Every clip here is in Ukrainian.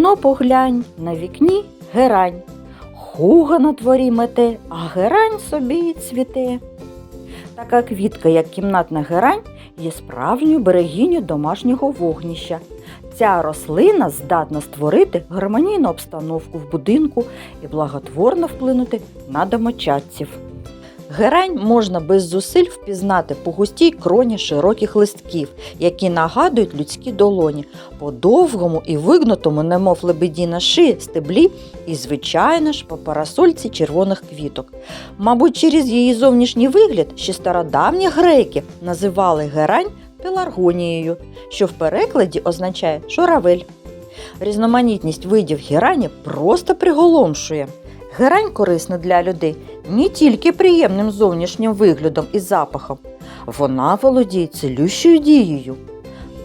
вікно поглянь, на вікні герань. Хуга на дворі мете, а герань собі цвіте. Така квітка, як кімнатна герань, є справжньою берегиню домашнього вогнища. Ця рослина здатна створити гармонійну обстановку в будинку і благотворно вплинути на домочадців. Герань можна без зусиль впізнати по густій кроні широких листків, які нагадують людські долоні, по довгому і вигнутому, немов лебедіна шиї, стеблі і, звичайно ж, по парасольці червоних квіток. Мабуть, через її зовнішній вигляд ще стародавні греки називали герань пеларгонією, що в перекладі означає журавель. Різноманітність видів герані просто приголомшує. Герань корисна для людей не тільки приємним зовнішнім виглядом і запахом, вона володіє цілющою дією.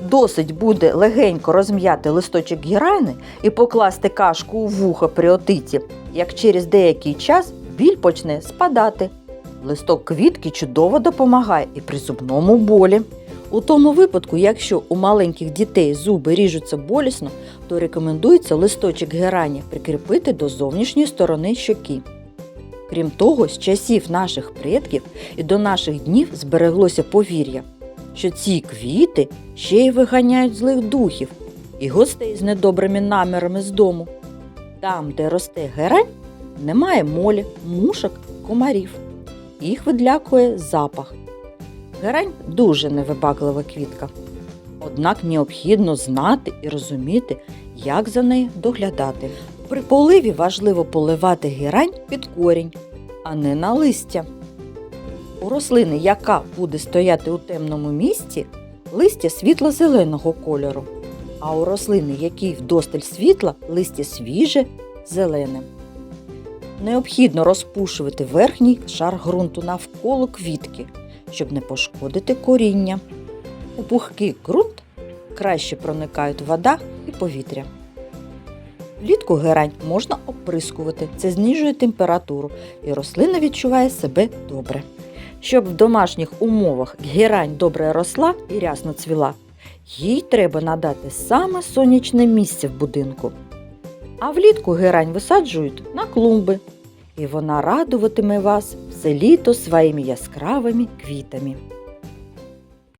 Досить буде легенько розм'яти листочок герани і покласти кашку у вухо при отиті, як через деякий час біль почне спадати. Листок квітки чудово допомагає і при зубному болі. У тому випадку, якщо у маленьких дітей зуби ріжуться болісно, то рекомендується листочок герані прикріпити до зовнішньої сторони щоки. Крім того, з часів наших предків і до наших днів збереглося повір'я, що ці квіти ще й виганяють злих духів і гостей з недобрими намірами з дому. Там, де росте герань, немає молі, мушок, комарів. Їх відлякує запах. Герань дуже невибаглива квітка. Однак необхідно знати і розуміти, як за нею доглядати. При поливі важливо поливати герань під корінь, а не на листя. У рослини, яка буде стояти у темному місці, листя світло-зеленого кольору, а у рослини, якій вдосталь світла, листя свіже, зелене. Необхідно розпушувати верхній шар ґрунту навколо квітки, щоб не пошкодити коріння. У пухкий ґрунт краще проникають вода і повітря. Влітку герань можна оприскувати, це знижує температуру і рослина відчуває себе добре. Щоб в домашніх умовах герань добре росла і рясно цвіла, їй треба надати саме сонячне місце в будинку. А влітку герань висаджують на клумби, і вона радуватиме вас все літо своїми яскравими квітами.